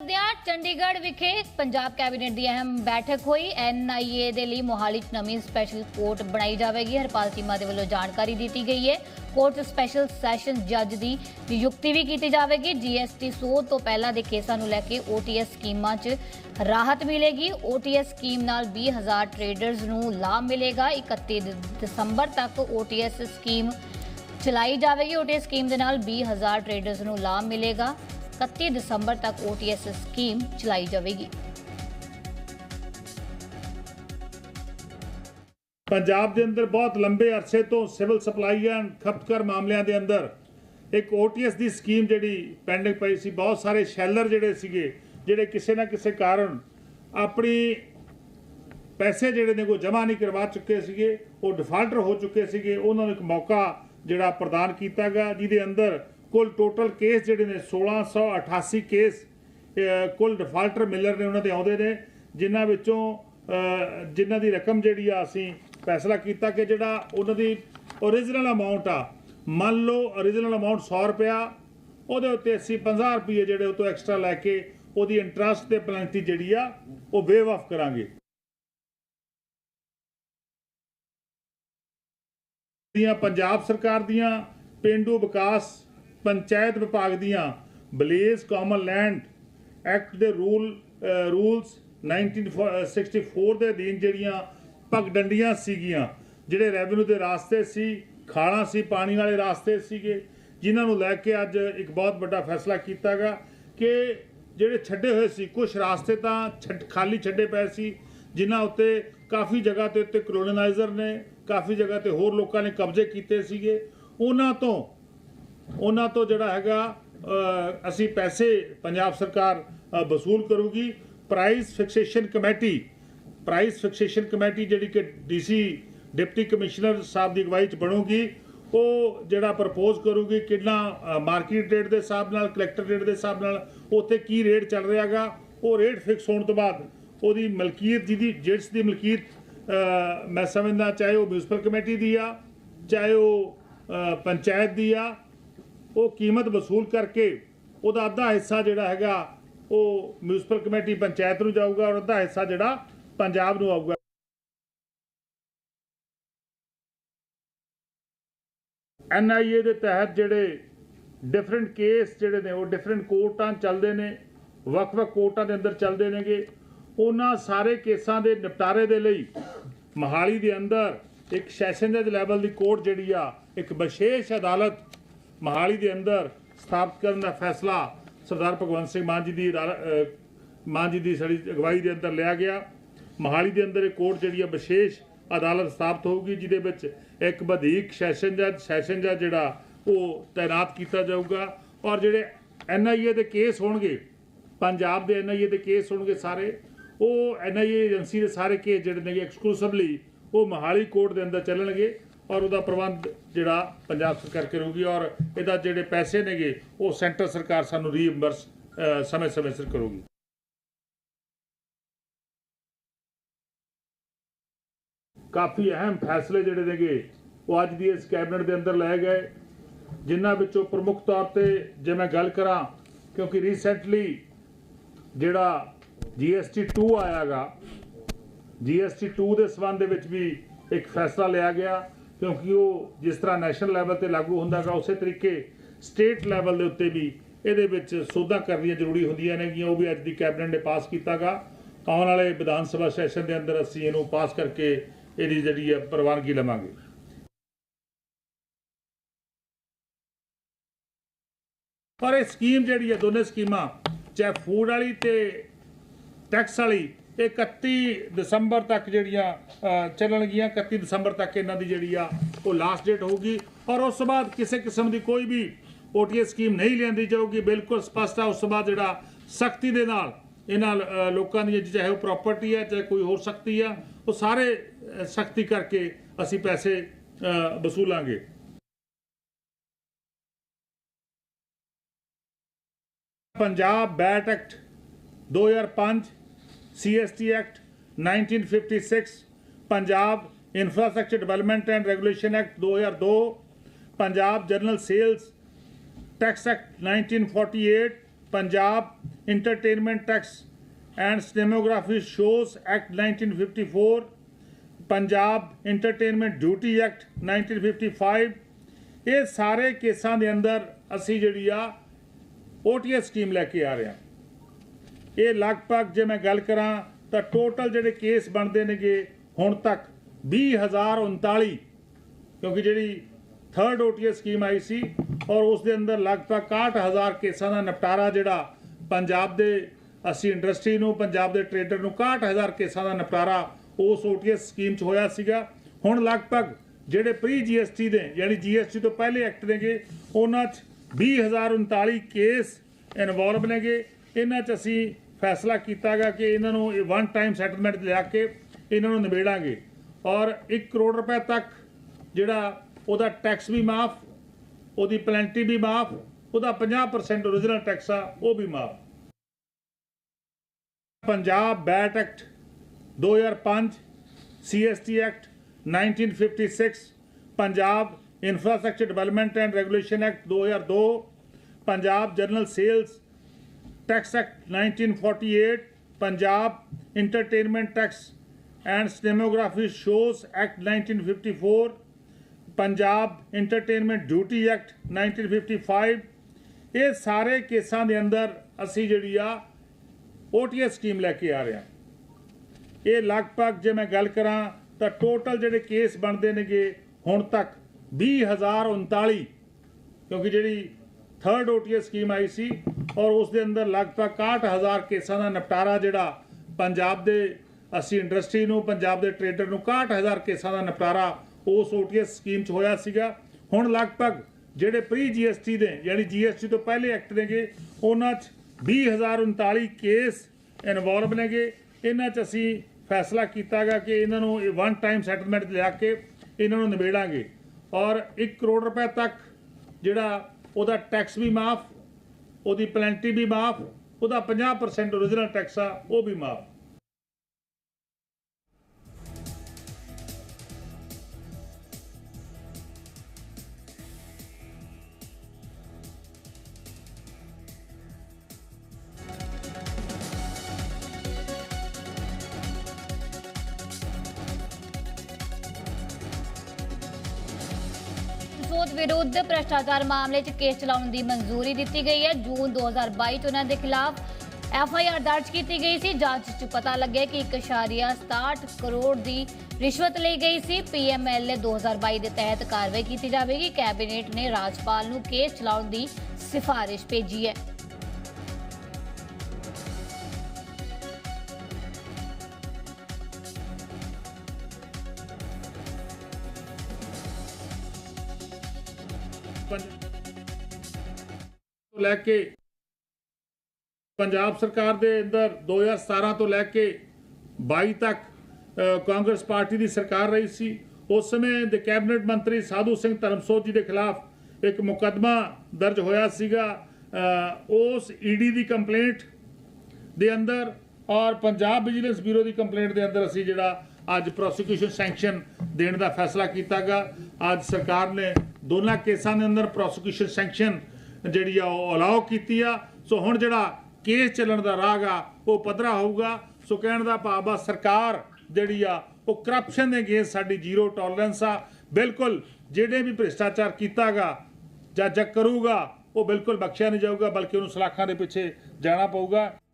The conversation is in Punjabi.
ਦਿਆ ਚੰਡੀਗੜ੍ਹ ਵਿਖੇ ਪੰਜਾਬ ਕੈਬਨਿਟ ਦੀ ਅਹਿਮ ਬੈਠਕ ਹੋਈ। ਐਨਆਈਏ ਦੇ ਲਈ ਮੋਹਾਲੀ 'ਚ ਨਵੀਂ ਸਪੈਸ਼ਲ ਕੋਰਟ ਬਣਾਈ ਜਾਵੇਗੀ। ਹਰਪਾਲ ਚੀਮਾ ਦੇ ਵੱਲੋਂ ਜਾਣਕਾਰੀ ਦਿੱਤੀ ਗਈ ਹੈ। ਕੋਰਟ 'ਚ ਸਪੈਸ਼ਲ ਸੈਸ਼ਨ ਜੱਜ ਦੀ ਨਿਯੁਕਤੀ ਵੀ ਕੀਤੀ ਜਾਵੇਗੀ। ਜੀਐਸਟੀ ਸੋਧ ਤੋਂ ਪਹਿਲਾਂ ਦੇ ਕੇਸਾਂ ਨੂੰ ਲੈ ਕੇ ਓਟੀਐਸ ਸਕੀਮਾਂ 'ਚ ਰਾਹਤ ਮਿਲੇਗੀ। ਓਟੀਐਸ ਸਕੀਮ ਨਾਲ 20000 ਟ੍ਰੇਡਰਸ ਨੂੰ ਲਾਭ ਮਿਲੇਗਾ। 31 ਦਸੰਬਰ ਤੱਕ ਓਟੀਐਸ ਸਕੀਮ ਚਲਾਈ ਜਾਵੇਗੀ। ਓਟੀਐਸ ਸਕੀਮ ਦੇ ਨਾਲ 20000 ਟ੍ਰੇਡਰਸ ਨੂੰ ਲਾਭ ਮਿਲੇਗਾ। 31 ਦਸੰਬਰ ਤੱਕ ਓਟੀਐਸ ਸਕੀਮ ਚਲਾਈ ਜਾਵੇਗੀ। ਪੰਜਾਬ ਦੇ ਅੰਦਰ ਬਹੁਤ ਲੰਬੇ ਅਰਸੇ ਤੋਂ ਸਿਵਲ ਸਪਲਾਈ ਐਂਡ ਖਪਤਕਾਰ ਮਾਮਲਿਆਂ ਦੇ ਅੰਦਰ ਇੱਕ ਓਟੀਐਸ ਦੀ ਸਕੀਮ ਜਿਹੜੀ ਪੈਂਡਿੰਗ ਪਈ ਸੀ, ਬਹੁਤ ਸਾਰੇ ਸ਼ੈਲਰ ਜਿਹੜੇ ਸੀਗੇ, ਜਿਹੜੇ ਕਿਸੇ ਨਾ ਕਿਸੇ ਕਾਰਨ ਆਪਣੀ ਪੈਸੇ ਜਿਹੜੇ ਨੇ ਕੋ ਜਮ੍ਹਾਂ ਨਹੀਂ ਕਰਵਾ ਚੁੱਕੇ ਸੀਗੇ, ਉਹ ਡਿਫਾਲਟਰ ਹੋ ਚੁੱਕੇ ਸੀਗੇ, ਉਹਨਾਂ ਨੂੰ ਇੱਕ ਮੌਕਾ ਜਿਹੜਾ ਪ੍ਰਦਾਨ ਕੀਤਾ ਗਿਆ, ਜਿਹਦੇ ਅੰਦਰ ਕੁੱਲ ਟੋਟਲ ਕੇਸ ਜਿਹੜੇ ਨੇ 1688 ਕੇਸ ਕੁੱਲ ਡਿਫਾਲਟਰ ਮਿਲਰ ਨੇ ਉਹਨਾਂ ਦੇ ਆਉਂਦੇ ਨੇ, ਜਿਨ੍ਹਾਂ ਵਿੱਚੋਂ ਜਿਨ੍ਹਾਂ ਦੀ ਰਕਮ ਜਿਹੜੀ ਆ ਅਸੀਂ ਫੈਸਲਾ ਕੀਤਾ ਕਿ ਜਿਹੜਾ ਉਹਨਾਂ ਦੀ ਓਰੀਜਨਲ ਅਮਾਉਂਟ ਆ, ਮੰਨ ਲਓ ਓਰੀਜਨਲ ਅਮਾਉਂਟ 100 ਰੁਪਿਆ ਉਹਦੇ ਉੱਤੇ ਅਸੀਂ 50 ਰੁਪਏ ਜਿਹੜੇ ਉਹ ਤੋਂ ਐਕਸਟਰਾ ਲੈ ਕੇ ਉਹਦੀ ਇੰਟਰਸਟ ਤੇ ਪੈਨਲਟੀ ਜਿਹੜੀ ਆ, ਉਹ ਵੇਵ ਆਫ ਕਰਾਂਗੇ। ਦੀਆਂ ਪੰਜਾਬ ਸਰਕਾਰ ਦੀਆਂ, ਪਿੰਡੂ ਵਿਕਾਸ ਪੰਚਾਇਤ ਵਿਭਾਗ ਦੀਆਂ ਬਲੇਜ਼ ਕਾਮਨ ਲੈਂਡ ਐਕਟ ਦੇ ਰੂਲ ਅਹ, ਰੂਲਸ 1964 ਦੇ ਅਧੀਨ ਜਿਹੜੀਆਂ ਪਗਡੰਡੀਆਂ ਸੀਗੀਆਂ ਜਿਹੜੇ ਰੈਵਨਿਊ ਦੇ ਰਾਸਤੇ ਸੀ ਖਾਲਾਂ ਸੀ ਪਾਣੀ ਵਾਲੇ ਰਾਸਤੇ ਸੀਗੇ ਜਿਨ੍ਹਾਂ ਨੂੰ ਲੈ ਕੇ ਅੱਜ ਇੱਕ ਬਹੁਤ ਵੱਡਾ ਫੈਸਲਾ ਕੀਤਾ ਗਿਆ ਕਿ ਜਿਹੜੇ ਛੱਡੇ ਹੋਏ ਸੀ ਕੁਝ ਰਾਸਤੇ ਤਾਂ ਛੱਡ ਖਾਲੀ ਛੱਡੇ ਪਏ ਸੀ ਜਿਨ੍ਹਾਂ ਉੱਤੇ ਕਾਫੀ ਜਗ੍ਹਾ ਤੇ ਉੱਤੇ ਕਲੋਨਾਈਜ਼ਰ ਨੇ ਕਾਫੀ ਜਗ੍ਹਾ ਤੇ ਹੋਰ ਲੋਕਾਂ ਨੇ ਕਬਜ਼ੇ ਕੀਤੇ ਸੀਗੇ ਉਹਨਾਂ ਤੋਂ ਉਹਨਾਂ ਤੋਂ ਜਿਹੜਾ ਹੈਗਾ ਅਸੀਂ ਪੈਸੇ ਪੰਜਾਬ ਸਰਕਾਰ ਵਸੂਲ ਕਰੂਗੀ। Price fixation committee price fixation committee ਜਿਹੜੀ ਕਿ ਡੀਸੀ ਡਿਪਟੀ ਕਮਿਸ਼ਨਰ ਸਾਹਿਬ ਦੀ ਅਗਵਾਈ ਚ ਬਣੂਗੀ, ਉਹ ਜਿਹੜਾ ਪ੍ਰਪੋਜ਼ ਕਰੂਗੀ ਕਿੰਨਾ ਮਾਰਕੀਟ ਰੇਟ ਦੇ ਹਿਸਾਬ ਨਾਲ ਕਲੈਕਟਰ ਰੇਟ ਦੇ ਹਿਸਾਬ ਨਾਲ, ਉੱਥੇ ਕੀ ਰੇਟ ਚੱਲ ਰਿਹਾਗਾ ਉਹ ਰੇਟ ਫਿਕਸ ਹੋਣ ਤੋਂ ਬਾਅਦ ਉਹਦੀ ਮਲਕੀਅਤ ਜਿਹਦੀ, ਜਿਸ ਦੀ ਮਲਕੀਅਤ ਮੈਂ ਸਮਝਦਾ ਚਾਹੇ ਉਹ ਮਿਊਨਿਸਪਲ ਕਮੇਟੀ ਦੀ ਆ, ਚਾਹੇ ਉਹ ਪੰਚਾਇਤ ਦੀ ਆ ਉਹ ਕੀਮਤ ਵਸੂਲ ਕਰਕੇ ਉਹਦਾ ਅੱਧਾ ਹਿੱਸਾ ਜਿਹੜਾ ਹੈਗਾ ਉਹ ਮਿਊਨਿਸਪਲ ਕਮੇਟੀ ਪੰਚਾਇਤ ਨੂੰ ਜਾਊਗਾ ਔਰ ਅੱਧਾ ਹਿੱਸਾ ਜਿਹੜਾ ਪੰਜਾਬ ਨੂੰ ਆਊਗਾ। ਐਨਆਈਏ ਦੇ ਤਹਿਤ ਜਿਹੜੇ ਡਿਫਰੈਂਟ ਕੇਸ ਜਿਹੜੇ ਨੇ, ਉਹ ਡਿਫਰੈਂਟ ਕੋਰਟਾਂ ਚੱਲਦੇ ਨੇ, ਵੱਖ-ਵੱਖ ਕੋਰਟਾਂ ਦੇ ਅੰਦਰ ਚੱਲਦੇ ਨੇਗੇ। ਉਹਨਾਂ ਸਾਰੇ ਕੇਸਾਂ ਦੇ ਨਿਪਟਾਰੇ ਦੇ ਲਈ ਮਹਾਲੀ ਦੇ ਅੰਦਰ ਇੱਕ ਸੈਸ਼ਨ ਜੱਜ ਲੈਵਲ ਦੀ ਕੋਰਟ ਜਿਹੜੀ ਆ, ਇੱਕ ਵਿਸ਼ੇਸ਼ ਅਦਾਲਤ ਮਹਾਲੀ ਦੇ ਅੰਦਰ ਸਥਾਪਿਤ ਕਰਨ ਦਾ ਫੈਸਲਾ ਸਰਦਾਰ ਭਗਵੰਤ ਸਿੰਘ ਮਾਨ ਜੀ ਦੀ ਅਦਾਲ- ਮਾਨ ਜੀ ਦੀ ਸਾਡੀ ਅਗਵਾਈ ਦੇ ਅੰਦਰ ਲਿਆ ਗਿਆ। ਮਹਾਲੀ ਦੇ ਅੰਦਰ ਇਹ ਕੋਰਟ ਜਿਹੜੀ ਆ ਵਿਸ਼ੇਸ਼ ਅਦਾਲਤ ਸਥਾਪਿਤ ਹੋਊਗੀ, ਜਿਹਦੇ ਵਿੱਚ ਇੱਕ ਵਧੇਕ ਸੈਸ਼ਨ ਜੱਜ ਸੈਸ਼ਨ ਜੱਜ ਜਿਹੜਾ ਉਹ ਤਾਇਨਾਤ ਕੀਤਾ ਜਾਊਗਾ। ਔਰ ਜਿਹੜੇ ਐਨਆਈਏ ਦੇ ਕੇਸ ਹੋਣਗੇ, ਪੰਜਾਬ ਦੇ ਐਨਆਈਏ ਦੇ ਕੇਸ ਹੋਣਗੇ ਸਾਰੇ, ਉਹ ਐਨਆਈਏ ਏਜੰਸੀ ਦੇ ਸਾਰੇ ਕੇਸ ਜਿਹੜੇ ਨੇਗੇ ਐਕਸਕਲੂਸਿਵਲੀ ਉਹ ਮਹਾਲੀ ਕੋਰਟ ਦੇ ਅੰਦਰ ਚੱਲਣਗੇ। ਔਰ ਉਹਦਾ ਪ੍ਰਬੰਧ ਜਿਹੜਾ ਪੰਜਾਬ ਸਰਕਾਰ ਕਰੂਗੀ ਔਰ ਇਹਦਾ ਜਿਹੜੇ ਪੈਸੇ ਨੇਗੇ, ਉਹ ਸੈਂਟਰ ਸਰਕਾਰ ਸਾਨੂੰ ਰੀਇੰਬਰਸ ਸਮੇਂ-ਸਮੇਂ ਸਿਰ ਕਰੂਗੀ। ਕਾਫੀ ਅਹਿਮ ਫੈਸਲੇ ਜਿਹੜੇ ਨੇਗੇ, ਉਹ ਅੱਜ ਦੀ ਇਸ ਕੈਬਨਿਟ ਦੇ ਅੰਦਰ ਲਏ ਗਏ। ਜਿਨ੍ਹਾਂ ਵਿੱਚੋਂ ਪ੍ਰਮੁੱਖ ਤੌਰ ਤੇ ਜੇ ਮੈਂ ਗੱਲ ਕਰਾਂ, ਕਿਉਂਕਿ ਰੀਸੈਂਟਲੀ ਜਿਹੜਾ GST 2 ਆਇਆਗਾ GST 2 ਦੇ ਸਬੰਧ ਦੇ ਵਿੱਚ ਵੀ ਇੱਕ ਫੈਸਲਾ ਲਿਆ ਗਿਆ। ਕਿਉਂਕਿ ਉਹ ਜਿਸ ਤਰ੍ਹਾਂ ਨੈਸ਼ਨਲ ਲੈਵਲ ਤੇ ਲਾਗੂ ਹੁੰਦਾਗਾ, ਉਸੇ ਤਰੀਕੇ ਸਟੇਟ ਲੈਵਲ ਦੇ ਉੱਤੇ ਵੀ ਇਹਦੇ ਵਿੱਚ ਸੋਧਾਂ ਕਰਨੀਆਂ ਜ਼ਰੂਰੀ ਹੁੰਦੀਆਂ ਨੇਗੀਆਂ। ਉਹ ਵੀ ਅੱਜ ਦੀ ਕੈਬਨਿਟ ਨੇ ਪਾਸ ਕੀਤਾਗਾ। ਆਉਣ ਵਾਲੇ ਵਿਧਾਨ ਸਭਾ ਸੈਸ਼ਨ ਦੇ ਅੰਦਰ ਅਸੀਂ ਇਹਨੂੰ ਪਾਸ ਕਰਕੇ ਇਹਦੀ ਜਿਹੜੀ ਹੈ ਪ੍ਰਵਾਨਗੀ ਲਵਾਂਗੇ। ਪਰ ਇਹ ਸਕੀਮ ਜਿਹੜੀ ਹੈ, ਦੋਨੇ ਸਕੀਮਾਂ ਚਾਹੇ ਫੂਡ ਵਾਲੀ ਤੇ ਟੈਕਸ ਵਾਲੀ ਇਹ 31 ਦਸੰਬਰ ਤੱਕ ਜਿਹੜੀਆਂ ਚੱਲਣਗੀਆਂ 31 ਦਸੰਬਰ ਤੱਕ ਇਹਨਾਂ ਦੀ ਜਿਹੜੀ ਆ, ਉਹ ਲਾਸਟ ਡੇਟ ਹੋਊਗੀ। ਔਰ ਉਸ ਤੋਂ ਬਾਅਦ ਕਿਸੇ ਕਿਸਮ ਦੀ ਕੋਈ ਵੀ ਓਟੀਐਸ ਸਕੀਮ ਨਹੀਂ ਲਿਆਂਦੀ ਜਾਊਗੀ। ਬਿਲਕੁਲ ਸਪਸ਼ਟ ਆ, ਉਸ ਤੋਂ ਬਾਅਦ ਜਿਹੜਾ ਸਖਤੀ ਦੇ ਨਾਲ ਇਹਨਾਂ ਲੋਕਾਂ ਦੀ ਚਾਹੇ ਉਹ ਪ੍ਰਾਪਰਟੀ ਹੈ ਚਾਹੇ ਕੋਈ ਹੋਰ ਸਖਤੀ ਆ, ਉਹ ਸਾਰੇ ਸਖਤੀ ਕਰਕੇ ਅਸੀਂ ਪੈਸੇ ਵਸੂਲਾਂਗੇ। Punjab VAT act 2005 CST act 1956 Punjab infrastructure development and regulation act 2002 Punjab general sales tax act 1948 Punjab entertainment tax and cinematography shows act 1954 Punjab entertainment duty act 1955 ਇਹ ਸਾਰੇ ਕੇਸਾਂ ਦੇ ਅੰਦਰ ਅਸੀਂ ਜਿਹੜੀ ਆ OTS ਸਕੀਮ ਲੈ ਕੇ ਆ ਰਹੇ ਹਾਂ ਇਹ ਲਗਭਗ ਜੇ ਮੈਂ ਗੱਲ ਕਰਾਂ ਤਾਂ ਟੋਟਲ ਜਿਹੜੇ ਕੇਸ ਬਣਦੇ ਨੇਗੇ ਹੁਣ ਤੱਕ 20039 ਕਿਉਂਕਿ ਜਿਹੜੀ ਥਰਡ OTS ਸਕੀਮ ਆਈ ਸੀ ਔਰ ਉਸ ਦੇ ਅੰਦਰ ਲਗਭਗ 61000 ਕੇਸਾਂ ਦਾ ਨਿਪਟਾਰਾ ਜਿਹੜਾ ਪੰਜਾਬ ਦੇ ਅਸੀਂ ਇੰਡਸਟਰੀ ਨੂੰ, ਪੰਜਾਬ ਦੇ ਟ੍ਰੇਡਰ ਨੂੰ 61000 ਕੇਸਾਂ ਦਾ ਨਿਪਟਾਰਾ ਉਸ OTS ਸਕੀਮ 'ਚ ਹੋਇਆ ਸੀਗਾ। ਹੁਣ ਲਗਭਗ ਜਿਹੜੇ ਪ੍ਰੀ GST ਦੇ, ਯਾਨੀ GST ਤੋਂ ਪਹਿਲੇ ਐਕਟ ਨੇਗੇ, ਉਹਨਾਂ 'ਚ 20039 ਕੇਸ ਇਨਵੋਲਵ ਨੇਗੇ। ਇਹਨਾਂ 'ਚ ਅਸੀਂ ਫੈਸਲਾ ਕੀਤਾਗਾ ਕਿ ਇਹਨਾਂ ਨੂੰ ਇਹ ਵਨ ਟਾਈਮ ਸੈਟਲਮੈਂਟ ਲਿਆ ਕੇ ਇਹਨਾਂ ਨੂੰ ਨਿਬੇੜਾਂਗੇ। ਔਰ 1 ਕਰੋੜ ਰੁਪਏ ਤੱਕ ਜਿਹੜਾ ਉਹਦਾ ਟੈਕਸ ਵੀ ਮਾਫ, ਉਹਦੀ ਪਲੈਂਟੀ ਵੀ ਮਾਫ, ਉਹਦਾ 50% origignal ਟੈਕਸ ਆ, ਉਹ ਵੀ ਮਾਫ। Punjab VAT act 2005 CST act 1956 Punjab infrastructure development and regulation act 2002 Punjab general sales tax act 1948 Punjab entertainment tax and cinematography shows act 1954 Punjab entertainment duty act 1955 ਇਹ ਸਾਰੇ ਕੇਸਾਂ ਦੇ ਅੰਦਰ ਅਸੀਂ ਜਿਹੜੀ ਆ OTS ਸਕੀਮ ਲੈ ਕੇ ਆ ਰਹੇ ਹਾਂ। ਇਹ ਲਗਭਗ ਜੇ ਮੈਂ ਗੱਲ ਕਰਾਂ ਤਾਂ ਟੋਟਲ ਜਿਹੜੇ ਕੇਸ ਬਣਦੇ ਨੇਗੇ ਹੁਣ ਤੱਕ 20039 ਕਿਉਂਕਿ ਜਿਹੜੀ ਥਰਡ OTS ਸਕੀਮ ਆਈ ਸੀ ਔਰ ਉਸ ਦੇ ਅੰਦਰ ਲਗਭਗ 61000 ਕੇਸਾਂ ਦਾ ਨਿਪਟਾਰਾ ਜਿਹੜਾ ਪੰਜਾਬ ਦੇ, ਅਸੀਂ ਇੰਡਸਟਰੀ ਨੂੰ, ਪੰਜਾਬ ਦੇ ਟ੍ਰੇਡਰ ਨੂੰ 61000 ਕੇਸਾਂ ਦਾ ਨਿਪਟਾਰਾ ਉਸ OTS ਸਕੀਮ 'ਚ ਹੋਇਆ ਸੀਗਾ। ਹੁਣ ਲਗਭਗ ਜਿਹੜੇ ਪ੍ਰੀ GST ਦੇ, ਯਾਨੀ GST ਤੋਂ ਪਹਿਲੇ ਐਕਟ ਨੇਗੇ, ਉਹਨਾਂ 'ਚ 20039 ਕੇਸ ਇਨਵੋਲਵ ਨੇਗੇ। ਇਹਨਾਂ 'ਚ ਅਸੀਂ ਫੈਸਲਾ ਕੀਤਾਗਾ ਕਿ ਇਹਨਾਂ ਨੂੰ ਵਨ ਟਾਈਮ ਸੈਟਲਮੈਂਟ ਲਿਆ ਕੇ ਇਹਨਾਂ ਨੂੰ ਨਿਬੇੜਾਂਗੇ। ਔਰ 1 ਕਰੋੜ ਰੁਪਏ ਤੱਕ ਜਿਹੜਾ ਉਹਦਾ ਟੈਕਸ ਵੀ ਮਾਫ, ਉਹਦੀ ਪੈਨਲਟੀ ਵੀ ਮਾਫ, ਉਹਦਾ 50% origignal ਟੈਕਸ ਆ, ਉਹ ਵੀ ਮਾਫ। ਸੋਧ ਵਿਰੁੱਧ ਭ੍ਰਸ਼ਟਾਚਾਰ ਮਾਮਲੇ 'ਚ ਕੇਸ ਚਲਾਉਣ ਦੀ ਮਨਜ਼ੂਰੀ ਦਿੱਤੀ ਗਈ ਹੈ। ਜੂਨ 2022 'ਚ ਉਹਨਾਂ ਦੇ ਖਿਲਾਫ ਐਫ ਆਈ ਆਰ ਦਰਜ ਕੀਤੀ ਗਈ ਸੀ। ਜਾਂਚ 'ਚ ਪਤਾ ਲੱਗਿਆ ਕਿ 1.67 ਕਰੋੜ ਦੀ ਰਿਸ਼ਵਤ ਲਈ ਗਈ ਸੀ। ਪੀਐਮਐਲਏ 2022 ਦੇ ਤਹਿਤ ਕਾਰਵਾਈ ਕੀਤੀ ਜਾਵੇਗੀ। ਕੈਬਨਿਟ ਨੇ ਰਾਜਪਾਲ ਨੂੰ ਕੇਸ ਚਲਾਉਣ ਦੀ ਸਿਫਾਰਿਸ਼ ਭੇਜੀ ਹੈ। ਤੋਂ ਲੈ ਕੇ ਪੰਜਾਬ ਸਰਕਾਰ ਦੇ ਅੰਦਰ 2017 ਤੋਂ ਲੈ ਕੇ 22 ਤੱਕ ਕਾਂਗਰਸ ਪਾਰਟੀ ਦੀ ਸਰਕਾਰ ਰਹੀ ਸੀ। ਉਸ ਸਮੇਂ ਦੇ ਕੈਬਨਿਟ ਮੰਤਰੀ ਸਾਧੂ ਸਿੰਘ ਧਰਮਸੋਤ ਜੀ ਦੇ ਖਿਲਾਫ ਇੱਕ ਮੁਕੱਦਮਾ ਦਰਜ ਹੋਇਆ ਸੀਗਾ। ਅ, ਉਸ ਈਡੀ ਦੀ ਕੰਪਲੇਂਟ ਦੇ ਅੰਦਰ ਔਰ ਪੰਜਾਬ ਵਿਜੀਲੈਂਸ ਬਿਊਰੋ ਦੀ ਕੰਪਲੇਂਟ ਦੇ ਅੰਦਰ ਅਸੀਂ ਜਿਹੜਾ ਅੱਜ ਪ੍ਰੋਸੀਕਿਊਸ਼ਨ ਸੈਂਕਸ਼ਨ ਦੇਣ ਦਾ ਫੈਸਲਾ ਕੀਤਾਗਾ। ਅੱਜ ਸਰਕਾਰ ਨੇ ਦੋਨਾਂ ਕੇਸਾਂ ਦੇ ਅੰਦਰ ਪ੍ਰੋਸੀਕਿਊਸ਼ਨ ਸੈਂਕਸ਼ਨ ਜਿਹੜੀ ਆ ਉਹ ਅਲਾਉ ਕੀਤੀ ਆ। ਸੋ ਹੁਣ ਜਿਹੜਾ ਕੇਸ ਚੱਲਣ ਦਾ ਰਾਹ ਆ ਉਹ ਪੱਧਰਾ ਹੋਊਗਾ। ਸੋ ਕਹਿਣ ਦਾ ਭਾਵ ਆ, ਸਰਕਾਰ ਜਿਹੜੀ ਆ, ਉਹ ਕਰਪਸ਼ਨ ਦੇ ਅਗੇਂਸਟ ਸਾਡੀ ਜ਼ੀਰੋ ਟੋਲਰੈਂਸ ਆ। ਬਿਲਕੁਲ ਜਿਹੜੇ ਵੀ ਭ੍ਰਿਸ਼ਟਾਚਾਰ ਕੀਤਾਗਾ, ਜਾਂ ਜੱਗ ਕਰੂਗਾ, ਉਹ ਬਿਲਕੁਲ ਬਖਸ਼ਿਆ ਨਹੀਂ ਜਾਊਗਾ, ਬਲਕਿ ਉਹਨੂੰ ਸਲਾਖਾਂ ਦੇ ਪਿੱਛੇ ਜਾਣਾ ਪਊਗਾ।